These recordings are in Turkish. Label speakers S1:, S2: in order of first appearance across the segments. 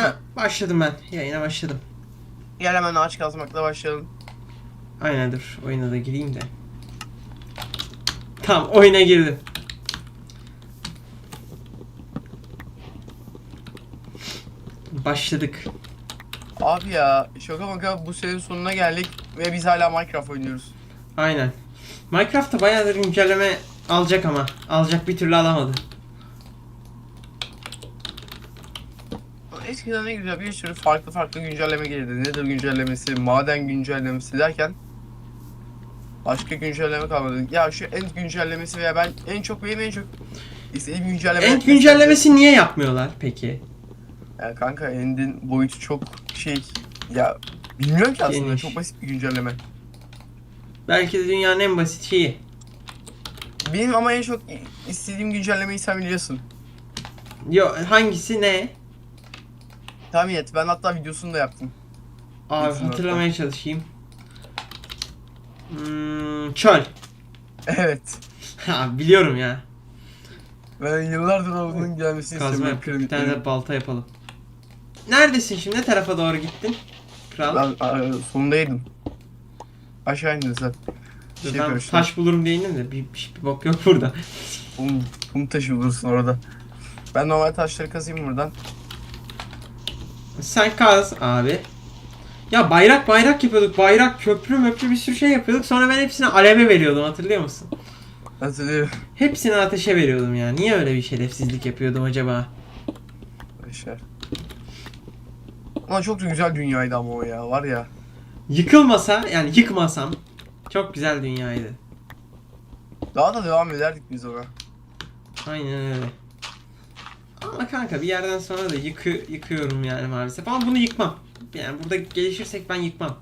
S1: Yayına başladım ben. Yayına başladım.
S2: Gel hemen ağaç kazmakla başlayalım.
S1: Aynen dur. Oyuna da gireyim de. Tamam oyuna girdim. Başladık.
S2: Abi ya şaka maka bu senenin sonuna geldik ve biz hala Minecraft oynuyoruz.
S1: Aynen. Minecraft'ta bayağıdır güncelleme alacak ama. Alacak bir türlü alamadı.
S2: Eskiden ne güzel bir sürü farklı farklı güncelleme gelirdi. Nedir güncellemesi, maden güncellemesi derken başka güncelleme kalmadı. Ya şu end güncellemesi veya ben en çok benim en çok istediğim güncelleme.
S1: End güncellemesi niye yapmıyorlar peki?
S2: Ya kanka end'in boyutu çok şey ya bilmiyorum ki aslında
S1: Geniş.
S2: çok basit bir güncelleme.
S1: Belki de dünyanın en basit şeyi.
S2: Benim ama en çok istediğim güncellemeyi sen biliyorsun.
S1: Yo hangisi ne?
S2: Tahmin et ben hatta videosunu da yaptım.
S1: Abi
S2: Bilsin
S1: hatırlamaya çalışayım. Hmm, çöl.
S2: Evet.
S1: Ha biliyorum ya.
S2: Ben yıllardır onun gelmesini
S1: Kazma
S2: istiyorum.
S1: yap. Bir tane de balta yapalım. Neredesin şimdi? Ne tarafa doğru gittin? Kral.
S2: Ben aa, sonundaydım. Aşağı indin sen.
S1: Dur,
S2: Şey
S1: ben
S2: karıştı.
S1: taş bulurum değilim de bir, bir, bir bok yok burada.
S2: Kum, kum taşı bulursun orada. Ben normal taşları kazayım buradan.
S1: Sen kaz abi. Ya bayrak bayrak yapıyorduk. Bayrak, köprü, möprü bir sürü şey yapıyorduk. Sonra ben hepsini aleve veriyordum hatırlıyor musun?
S2: Hatırlıyorum.
S1: Hepsini ateşe veriyordum ya. Niye öyle bir şerefsizlik yapıyordum acaba?
S2: Aşağı. Ama çok güzel dünyaydı ama o ya var ya.
S1: Yıkılmasa yani yıkmasam çok güzel dünyaydı.
S2: Daha da devam ederdik biz ona.
S1: Aynen öyle. Ama kanka bir yerden sonra da yıkı, yıkıyorum yani maalesef. Ama bunu yıkmam. Yani burada gelişirsek ben yıkmam.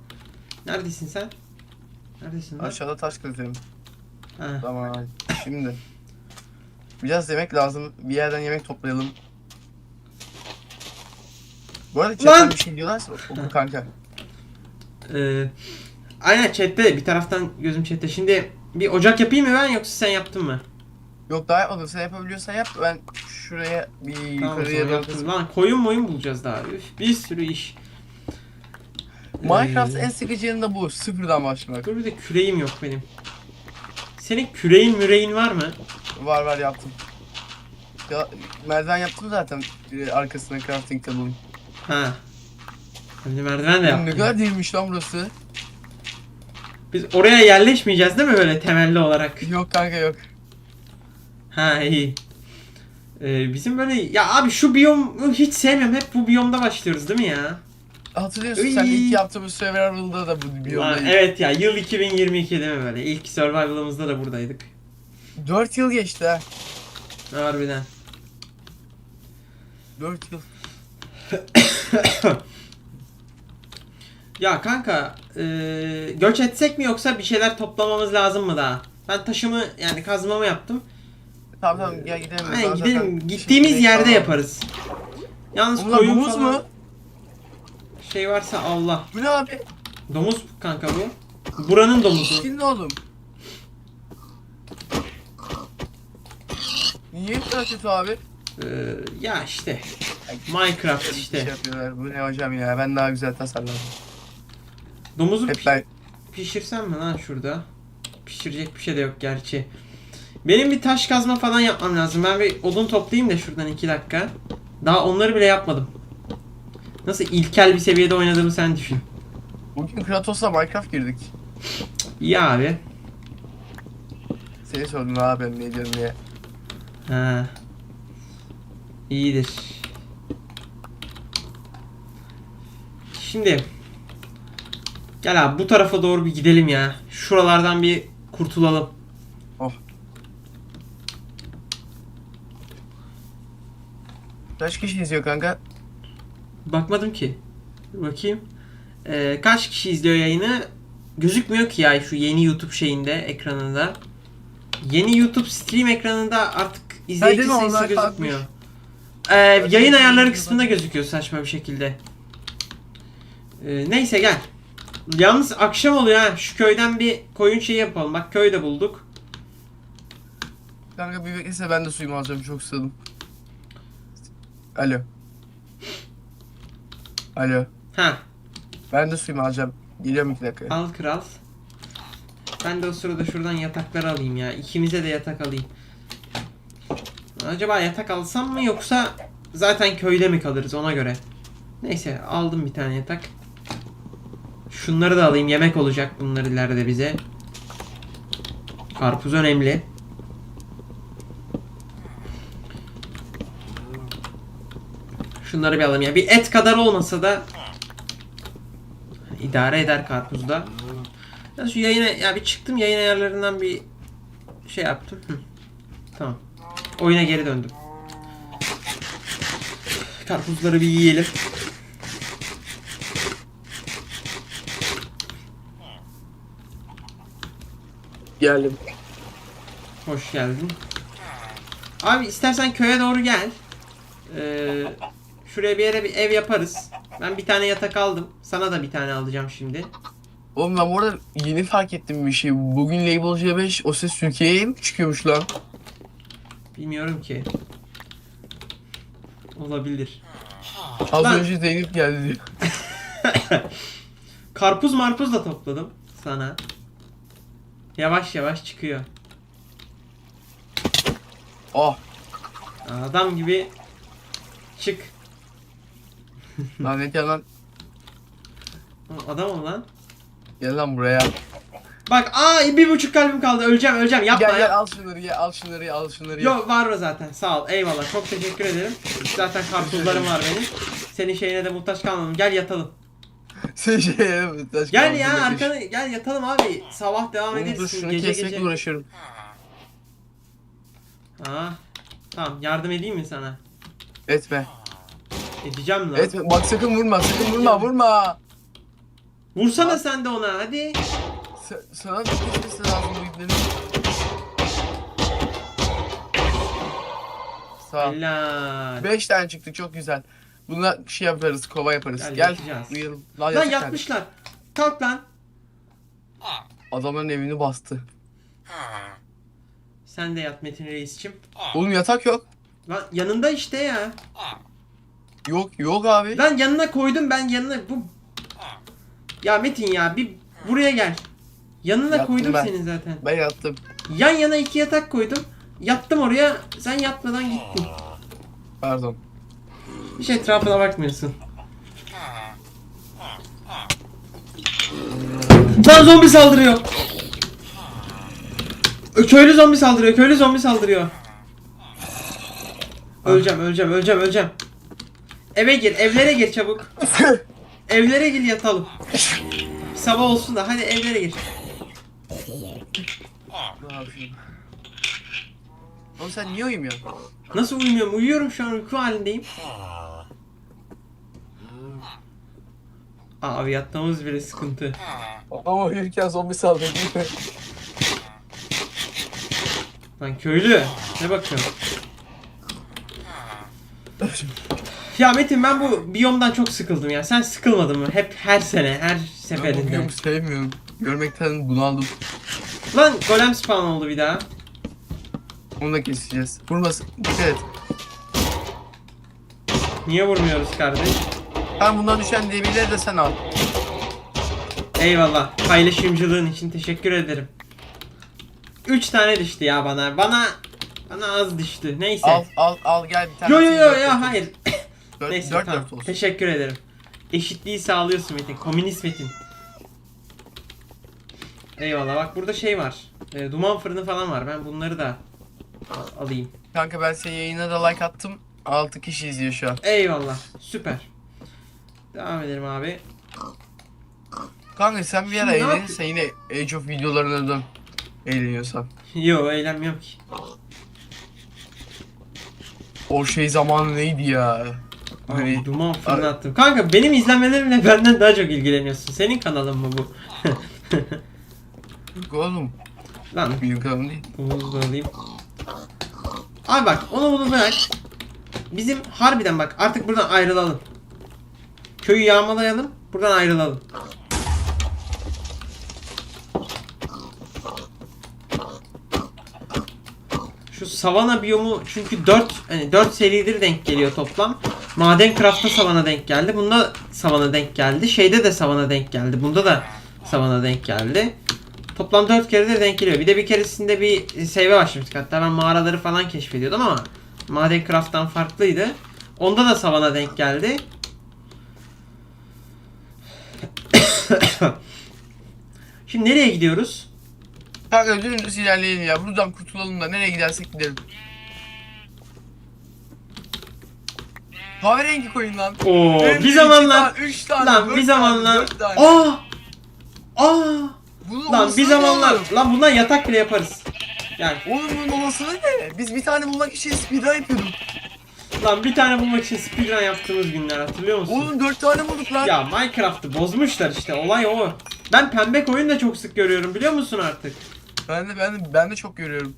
S1: Neredesin sen? Neredesin lan?
S2: Aşağıda taş kazıyorum.
S1: Ha.
S2: Tamam. Şimdi. Biraz yemek lazım. Bir yerden yemek toplayalım. Bu arada chatten bir şey diyorlarsa oku kanka.
S1: Ee, aynen chatte bir taraftan gözüm chatte. Şimdi bir ocak yapayım mı ben yoksa sen yaptın mı?
S2: Yok daha yapmadım. Sen yapabiliyorsan yap. Ben şuraya bir
S1: Tamam
S2: yukarıya
S1: sonra yaptım. Lan koyun moyun bulacağız daha. Üf, bir sürü iş.
S2: Minecraft
S1: Ee,
S2: en sıkıcı yanı bu. Sıfırdan başlamak.
S1: Dur bir de küreğim yok benim. Senin küreğin müreğin var mı?
S2: Var var yaptım. Ya, merdiven yaptım zaten. Bir arkasına crafting table'ın.
S1: Ha. Hem de merdiven de
S2: Ne
S1: yaptım.
S2: kadar değilmiş lan burası.
S1: Biz oraya yerleşmeyeceğiz değil mi böyle temelli olarak?
S2: Yok kanka yok.
S1: Ha iyi. Ee, bizim böyle ya abi şu biyomu hiç sevmiyorum. Hep bu biyomda başlıyoruz değil mi ya?
S2: Hatırlıyorsun
S1: Iy.
S2: sen ilk yaptığımız Survival'da da bu
S1: Lan,
S2: biyomdaydık.
S1: evet ya yıl 2022 değil mi böyle? İlk survival'ımızda da buradaydık.
S2: 4 yıl geçti ha.
S1: Harbiden.
S2: 4 yıl.
S1: Ya kanka eee, göç etsek mi yoksa bir şeyler toplamamız lazım mı daha? Ben taşımı yani kazmamı yaptım.
S2: Tamam tamam gel gidelim. Ben
S1: gidelim.
S2: zaten
S1: Gittiğimiz
S2: şimdi-
S1: yerde yaparız. Yalnız
S2: Bunlar
S1: koyun
S2: domuz
S1: falan
S2: mu?
S1: şey varsa Allah.
S2: Bu ne abi?
S1: Domuz kanka bu. Buranın domuzu.
S2: Şimdi oğlum. Niye kötü abi?
S1: Eee, ya işte Minecraft
S2: Bir
S1: işte.
S2: Şey yapıyorlar. Bu ne hocam ya? Ben daha güzel tasarladım.
S1: Domuzu
S2: Hep
S1: pi-
S2: ben.
S1: pişirsem mi lan şurada? Pişirecek bir şey de yok gerçi. Benim bir taş kazma falan yapmam lazım. Ben bir odun toplayayım da şuradan iki dakika. Daha onları bile yapmadım. Nasıl ilkel bir seviyede oynadığımı sen düşün.
S2: Bugün Kratos'la Minecraft girdik.
S1: İyi abi.
S2: Seni sordum abi ben ne diyorum diye.
S1: Ha. İyidir. Şimdi Gel abi bu tarafa doğru bir gidelim ya. Şuralardan bir kurtulalım.
S2: Kaç kişi izliyor kanka?
S1: Bakmadım ki. Dur bakayım. Ee, kaç kişi izliyor yayını? Gözükmüyor ki ya şu yeni YouTube şeyinde ekranında. Yeni YouTube stream ekranında artık izleyici
S2: mi?
S1: sayısı
S2: Onlar
S1: gözükmüyor. Ee, yayın ayarları kısmında gözüküyor saçma bir şekilde. Ee, neyse gel. Yalnız akşam oluyor ha. Şu köyden bir koyun şeyi yapalım. Bak köyde bulduk.
S2: Kanka bir beklese ben de suyumu alacağım çok susadım. Alo. Alo.
S1: Ha
S2: Ben de suyumu alacağım. Geliyorum iki dakika.
S1: al kral. Ben de o sırada şuradan yatakları alayım ya. İkimize de yatak alayım. Acaba yatak alsam mı yoksa zaten köyde mi kalırız ona göre. Neyse aldım bir tane yatak. Şunları da alayım yemek olacak bunlar ileride bize. Karpuz önemli. Şunları bir alayım ya. Bir et kadar olmasa da idare eder karpuzda. Ya şu yayına ya bir çıktım yayın ayarlarından bir şey yaptım. Hı. Tamam. Oyuna geri döndüm. Karpuzları bir yiyelim.
S2: Geldim.
S1: Hoş geldin. Abi istersen köye doğru gel. Ee, şuraya bir yere bir ev yaparız. Ben bir tane yatak aldım. Sana da bir tane alacağım şimdi.
S2: Oğlum ben bu arada yeni fark ettim bir şey. Bugün Label C5 o ses Türkiye'ye mi çıkıyormuş lan?
S1: Bilmiyorum ki. Olabilir.
S2: Az
S1: Lan-
S2: önce Zeynep geldi diyor.
S1: Karpuz marpuz da topladım sana. Yavaş yavaş çıkıyor.
S2: Oh
S1: Adam gibi çık.
S2: Lanet yalan.
S1: Adam ol lan.
S2: Gel lan buraya.
S1: Bak aa bir buçuk kalbim kaldı. Öleceğim öleceğim. Yapma
S2: Gel
S1: ya.
S2: gel al şunları ye al şunları ye al şunları ye.
S1: Yok var mı zaten? Sağ ol. Eyvallah. Çok teşekkür ederim. Zaten karpuzlarım var benim. Senin şeyine de muhtaç kalmadım. Gel yatalım.
S2: Sen şey taş
S1: Gel
S2: kaldı,
S1: ya
S2: ateş.
S1: arkana gel yatalım abi. Sabah devam
S2: Oğlum dur
S1: ederiz.
S2: şunu
S1: gece
S2: kesmekle
S1: gece.
S2: uğraşıyorum.
S1: Ha. Tamam yardım edeyim mi sana?
S2: Etme.
S1: Edeceğim lan.
S2: Etme. Bak sakın vurma sakın vurma vurma.
S1: Vursana sen de ona hadi.
S2: Sa- sana da kesmesi lazım bu ipleri. Sağ.
S1: Helal.
S2: 5 tane çıktı çok güzel. Bunlar şey yaparız kova yaparız.
S1: Gel,
S2: Gel.
S1: yapacağız.
S2: Uyuyalım. Lan,
S1: Lan yatmışlar. Kalk lan.
S2: Adamların evini bastı.
S1: Sen de yat Metin Reis'çim.
S2: Oğlum yatak yok.
S1: Lan yanında işte ya.
S2: Yok yok abi.
S1: Lan yanına koydum ben yanına bu. Ya Metin ya bir buraya gel. Yanına
S2: Yattım
S1: koydum
S2: ben.
S1: senin zaten.
S2: Ben yattım.
S1: Yan yana iki yatak koydum. Yattım oraya. Sen yatmadan gittin.
S2: Pardon.
S1: Hiç etrafına bakmıyorsun. Lan zombi saldırıyor. Köylü zombi saldırıyor. Köylü zombi saldırıyor. Öleceğim, öleceğim, öleceğim, öleceğim. Eve gir, evlere gir çabuk. Evlere gir yatalım. Sabah olsun da hadi evlere gir.
S2: Oğlum sen niye uyumuyorsun?
S1: Nasıl uyumuyorum? Uyuyorum şu an uyku halindeyim. Abi yatmamız bile sıkıntı.
S2: Ama uyurken zombi saldırdı.
S1: Lan köylü ne bakıyorsun? Ya Metin ben bu biyomdan çok sıkıldım ya. Sen sıkılmadın mı? Hep her sene, her
S2: Ben
S1: seferinde.
S2: uyuyorum sevmiyorum. Görmekten bunaldım.
S1: Lan golem spawn oldu bir daha.
S2: Onu da keseceğiz. Vurmasın. Dikkat et.
S1: Niye vurmuyoruz kardeş?
S2: Ben bundan düşen demirleri de sen al.
S1: Eyvallah. Paylaşımcılığın için teşekkür ederim. 3 tane düştü ya bana. Bana bana az düştü. Neyse.
S2: Al al al gel bir tane.
S1: Yo yo yo yo hayır.
S2: Dört,
S1: Neyse
S2: dört,
S1: tamam.
S2: dört olsun.
S1: Teşekkür ederim. Eşitliği sağlıyorsun Metin. Komünist Metin. Eyvallah bak burada şey var. E, duman fırını falan var. Ben bunları da al- alayım.
S2: Kanka ben senin yayına da like attım. 6 kişi izliyor şu an.
S1: Eyvallah. Süper. Devam edelim abi.
S2: Kanka sen bir
S1: Şimdi
S2: ara
S1: ne
S2: eğlen.
S1: yap-
S2: Sen yine Age of videolarına dön. Eğleniyorsan.
S1: Yo eğlenmiyorum ki.
S2: O şey zamanı neydi ya?
S1: Abi,
S2: Hani
S1: duman fırını attım. Kanka benim izlenmelerimle benden daha çok ilgileniyorsun. Senin kanalın mı bu?
S2: oğlum
S1: Lan
S2: benim kanalım değil.
S1: Bunu da alayım. Abi bak onu bunu bırak. Bizim harbiden bak artık buradan ayrılalım. Köyü yağmalayalım. Buradan ayrılalım. Şu savana biyomu çünkü 4 hani 4 seridir denk geliyor toplam. Maden Craft'ta savana denk geldi. Bunda savana denk geldi. Şeyde de savana denk geldi. Bunda da savana denk geldi. Toplam 4 kere de denk geliyor. Bir de bir keresinde bir save başlamıştık. Hatta ben mağaraları falan keşfediyordum ama Maden Craft'tan farklıydı. Onda da savana denk geldi. Şimdi nereye gidiyoruz?
S2: Kanka dümdüz ilerleyelim ya. Buradan kurtulalım da nereye gidersek gidelim. Kahverengi koyun lan.
S1: Oo,
S2: de
S1: bir zamanlar
S2: tane, üç tane,
S1: lan
S2: dört
S1: bir
S2: tane,
S1: zamanlar
S2: dört tane.
S1: aa aa
S2: Bunun
S1: lan
S2: olasılığı
S1: bir
S2: ne
S1: zamanlar
S2: oğlum?
S1: lan bundan yatak bile yaparız. Yani
S2: Oğlum bunun olasılığı ne? Biz bir tane bulmak için speedrun yapıyorduk.
S1: lan bir tane bulmak için speedrun yaptığımız günler hatırlıyor musun?
S2: Oğlum dört tane bulduk lan.
S1: Ya Minecraft'ı bozmuşlar işte olay o. Ben pembe koyun da çok sık görüyorum biliyor musun artık?
S2: Ben de ben de ben de çok görüyorum.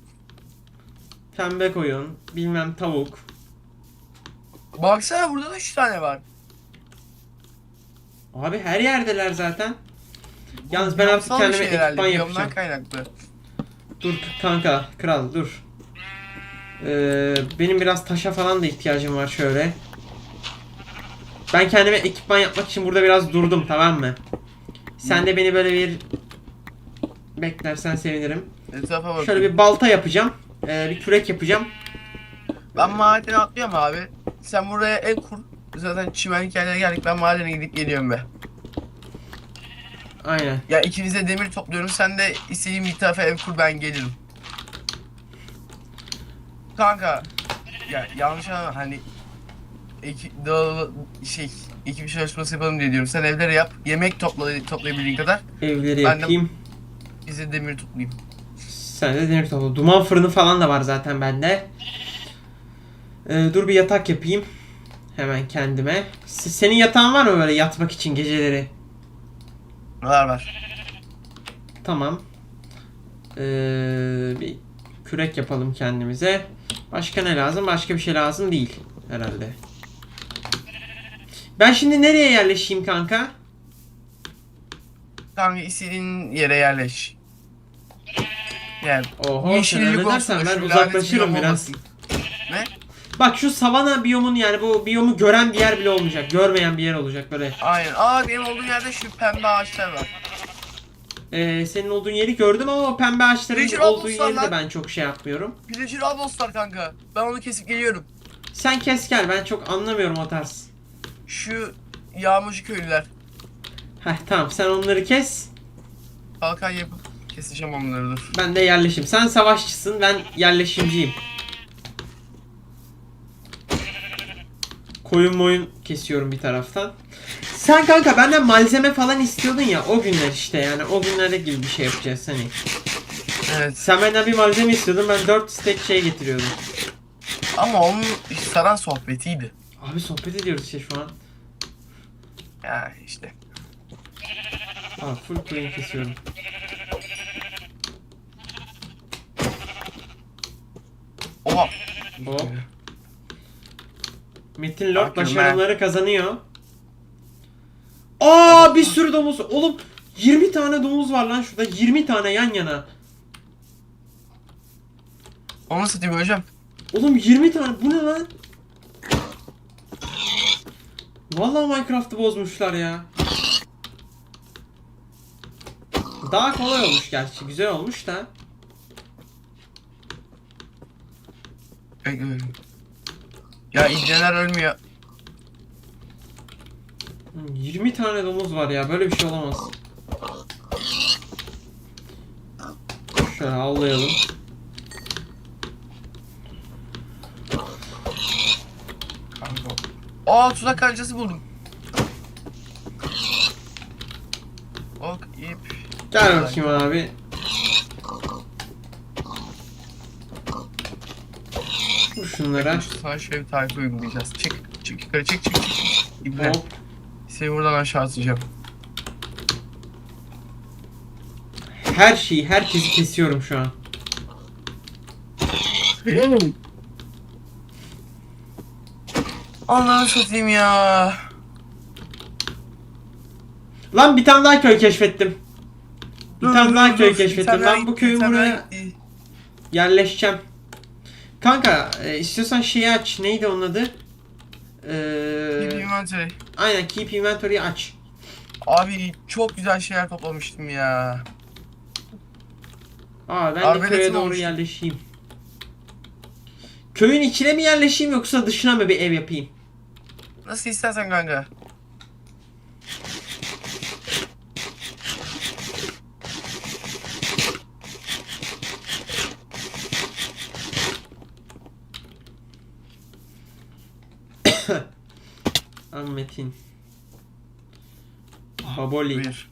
S1: Pembe koyun, bilmem tavuk.
S2: Baksana burada da üç tane var.
S1: Abi her yerdeler zaten. Yalnız ben artık kendime
S2: şey herhalde,
S1: ekipman
S2: biyomdan
S1: yapacağım.
S2: kaynaklı.
S1: Dur kanka, kral dur. Ee, benim biraz taşa falan da ihtiyacım var şöyle. Ben kendime ekipman yapmak için burada biraz durdum tamam mı? Sen de beni böyle bir beklersen sevinirim.
S2: Etrafa bakın.
S1: Şöyle bir balta yapacağım. Ee, bir kürek yapacağım.
S2: Ben madene atlıyorum abi. Sen buraya ev kur. Zaten çimenlik yerlere geldik. Ben madene gidip geliyorum be.
S1: Aynen.
S2: Ya ikimiz de demir topluyorum. Sen de istediğin bir tarafa ev kur ben gelirim. Kanka. Ya yanlış anlama hani dağılı, şey ekip çalışması yapalım diye diyorum. Sen evlere yap. Yemek topla toplayabildiğin kadar.
S1: Evleri
S2: Ben de-
S1: yapayım.
S2: Bize demir toplayayım.
S1: Sen de demir topla. Duman fırını falan da var zaten bende. Ee, dur bir yatak yapayım. Hemen kendime. Se- Senin yatağın var mı böyle yatmak için geceleri?
S2: Var var.
S1: Tamam. Ee, bir kürek yapalım kendimize. Başka ne lazım? Başka bir şey lazım değil herhalde. Ben şimdi nereye yerleşeyim kanka?
S2: Kanka istediğin yere yerleş. Yani
S1: Oho sen
S2: yeşillik
S1: öyle
S2: olsun
S1: dersen ben uzaklaşırım biraz.
S2: olmasın.
S1: Bak şu savana biyomun yani bu biyomu gören bir yer bile olmayacak. Görmeyen bir yer olacak böyle.
S2: Aynen. Aa benim olduğum yerde şu pembe ağaçlar var.
S1: Ee, senin olduğun yeri gördüm ama o pembe ağaçların
S2: Richard
S1: olduğu
S2: Almus'lar
S1: yeri de
S2: lan.
S1: ben çok şey yapmıyorum.
S2: Villager Albos var kanka. Ben onu kesip geliyorum.
S1: Sen kes gel ben çok anlamıyorum o tarz.
S2: Şu yağmacı köylüler.
S1: Heh tamam sen onları kes.
S2: Kalkan yapıp keseceğim onları dur.
S1: Ben de yerleşim. Sen savaşçısın ben yerleşimciyim. Koyun moyun kesiyorum bir taraftan. Sen kanka benden malzeme falan istiyordun ya o günler işte yani o günlerde gibi bir şey yapacağız hani.
S2: Evet.
S1: Sen benden bir malzeme istiyordun ben 4 stack şey getiriyordum.
S2: Ama onun saran sohbetiydi.
S1: Abi sohbet ediyoruz işte şu an.
S2: Ya işte.
S1: Aa full koyun kesiyorum.
S2: Oha.
S1: Hop. Metin Lord
S2: Bakıyorum
S1: başarıları kazanıyor. Aa bir sürü domuz. Oğlum 20 tane domuz var lan şurada. 20 tane yan yana.
S2: Onu satayım hocam.
S1: Oğlum 20 tane. Bu ne lan? Vallahi Minecraft'ı bozmuşlar ya. Daha kolay olmuş gerçi. Güzel olmuş da.
S2: Ya ibneler ölmüyor.
S1: 20 tane domuz var ya. Böyle bir şey olamaz. Şöyle avlayalım.
S2: Kanka. Aa tuzak kancası buldum. Ok ip.
S1: Gel bakayım abi. Şunlara.
S2: Şu sana şöyle bir tarife uygulayacağız. Çık. Çık yukarı çık çık çık. İbne.
S1: Hop.
S2: Seni buradan aşağı atacağım.
S1: Her şeyi, herkesi kesiyorum şu an.
S2: Allah'ını satayım ya.
S1: Lan bir tane daha köy keşfettim. Bir
S2: Dur,
S1: tane
S2: dur,
S1: daha
S2: dur,
S1: köy
S2: dur.
S1: Keşfettim. Ben bu köyü buraya yerleşeceğim. Kanka e, istiyorsan şeyi aç. Neydi onun adı? Ee,
S2: Keep inventory.
S1: aynen keep inventory'yi aç.
S2: Abi çok güzel şeyler toplamıştım ya.
S1: Aa ben de
S2: Arbeletim
S1: köye doğru
S2: olmuş.
S1: yerleşeyim. Köyün içine mi yerleşeyim yoksa dışına mı bir ev yapayım?
S2: Nasıl istersen kanka.
S1: Ahmet'in. Baboli.
S2: Buyur.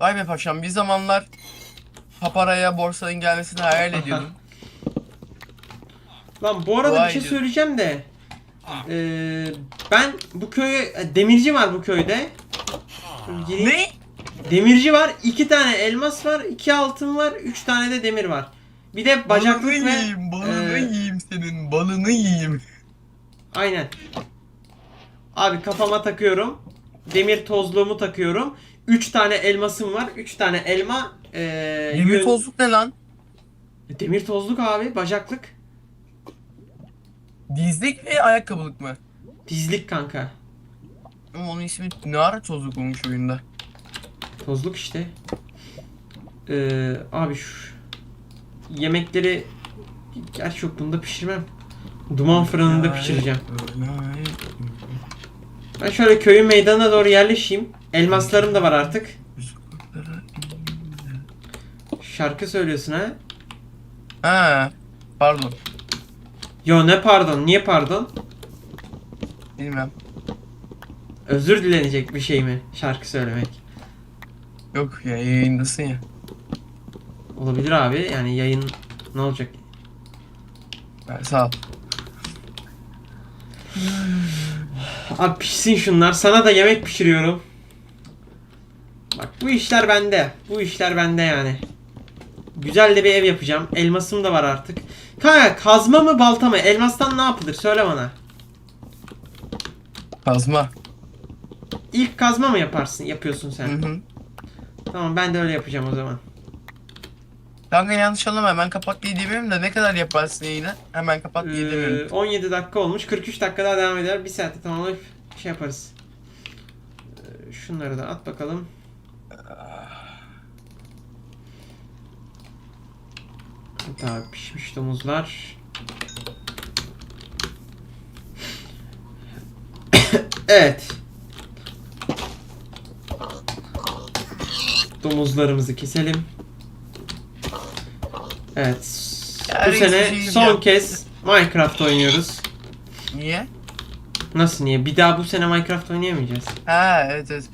S2: Vay be paşam bir zamanlar paparaya borsanın gelmesini hayal ediyordum.
S1: Lan bu arada
S2: Vay
S1: bir şey söyleyeceğim de. Ee, ben bu köyü demirci var bu köyde. Gireyim.
S2: ne?
S1: Demirci var, iki tane elmas var, iki altın var, üç tane de demir var. Bir de bacaklık
S2: balını
S1: ve
S2: yiyeyim, balını
S1: e,
S2: yiyeyim senin, balını yiyeyim.
S1: aynen. Abi kafama takıyorum. Demir tozluğumu takıyorum. Üç tane elmasım var. Üç tane elma. ee,
S2: Demir
S1: yün-
S2: tozluk ne lan?
S1: Demir tozluk abi, bacaklık.
S2: Dizlik ve ayakkabılık mı?
S1: Dizlik kanka.
S2: Onun ismi ne ara tozluk olmuş oyunda?
S1: Tozluk işte. Ee, abi şu yemekleri gerçi yok bunda pişirmem. Duman fırınında pişireceğim. Ben şöyle köyün meydanına doğru yerleşeyim. Elmaslarım da var artık. Şarkı söylüyorsun ha?
S2: Ha, pardon.
S1: Yo ne pardon? Niye pardon?
S2: Bilmem.
S1: Özür dilenecek bir şey mi? Şarkı söylemek.
S2: Yok ya yayındasın ya.
S1: Olabilir abi. Yani yayın ne olacak?
S2: Ha, sağ ol.
S1: Abi pişsin şunlar. Sana da yemek pişiriyorum. Bak bu işler bende. Bu işler bende yani. Güzel de bir ev yapacağım. Elmasım da var artık. Kanka kazma mı balta mı? Elmastan ne yapılır? Söyle bana.
S2: Kazma.
S1: İlk kazma mı yaparsın? Yapıyorsun
S2: Hı
S1: sen.
S2: hı.
S1: Tamam ben de öyle yapacağım o zaman.
S2: Kanka yanlış anlama hemen kapat diye demiyorum da ne kadar yaparsın yayını? Hemen kapat diye
S1: Ee,
S2: demiyorum.
S1: 17 dakika olmuş. 43 dakika daha devam eder. Bir saate tamamlayıp şey yaparız. Ee, Şunları da at bakalım. Daha pişmiş domuzlar. evet. Domuzlarımızı keselim. Evet.
S2: Ya
S1: Bu sene
S2: şey
S1: son kez Minecraft oynuyoruz.
S2: Niye?
S1: Nasıl niye? Bir daha bu sene Minecraft oynayamayacağız.
S2: Ha evet evet.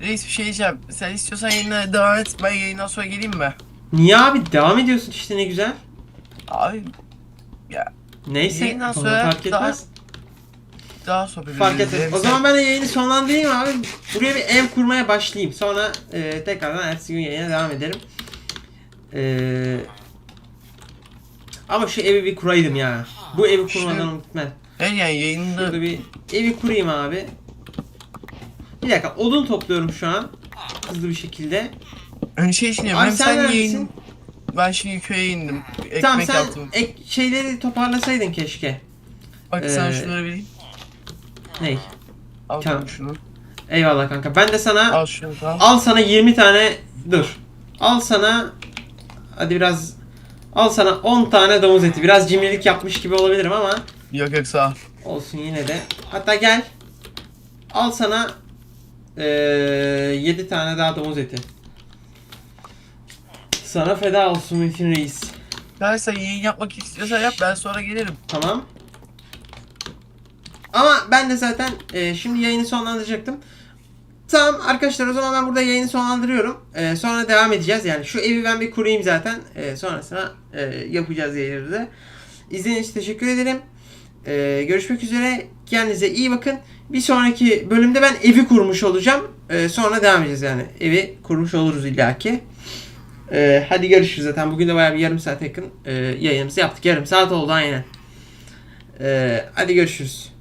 S2: Reis bir şey diyeceğim. Sen istiyorsan yayına devam et. Ben yayından sonra geleyim mi?
S1: Niye abi? Devam ediyorsun işte ne güzel.
S2: Abi
S1: Neyse.
S2: Yayından sonra
S1: fark etmez.
S2: daha sohbet
S1: Fark
S2: ederiz.
S1: etmez. O zaman ben de yayını sonlandırayım abi. Buraya bir ev kurmaya başlayayım. Sonra e, tekrardan ertesi gün yayına devam ederim. E, ama şu evi bir kuraydım ya. Bu evi kurmadan gitmem.
S2: Ben yani yayında
S1: Şurada bir evi kurayım abi. Bir dakika odun topluyorum şu an. Hızlı bir şekilde.
S2: Önce şey düşünüyorum.
S1: Abi
S2: Hem
S1: sen
S2: sen
S1: neredesin?
S2: yayın... Ben şimdi köye indim. Ekmek
S1: tamam sen
S2: yaptım.
S1: ek, şeyleri toparlasaydın keşke.
S2: Bak sen
S1: Ee,
S2: şunları vereyim.
S1: Ney?
S2: Al
S1: tamam.
S2: şunu.
S1: Eyvallah kanka. Ben de sana
S2: Al şunu tamam.
S1: Al sana 20 tane dur. Al sana hadi biraz al sana 10 tane domuz eti. Biraz cimrilik yapmış gibi olabilirim ama
S2: Yok yok sağ ol.
S1: olsun yine de. Hatta gel. Al sana eee 7 tane daha domuz eti. Sana feda olsun Metin Reis.
S2: Sen yayın yapmak istiyorsan yap ben sonra gelirim.
S1: Tamam. Ama ben de zaten e, şimdi yayını sonlandıracaktım. Tamam arkadaşlar o zaman ben burada yayını sonlandırıyorum. E, sonra devam edeceğiz. Yani şu evi ben bir kurayım zaten. E, sonrasında e, yapacağız yayını da. İzlediğiniz için teşekkür ederim. E, görüşmek üzere. Kendinize iyi bakın. Bir sonraki bölümde ben evi kurmuş olacağım. E, sonra devam edeceğiz yani. Evi kurmuş oluruz illaki. E, hadi görüşürüz zaten. Bugün de bayağı bir yarım saat yakın e, yayınımızı yaptık. Yarım saat oldu aynen. E, hadi görüşürüz.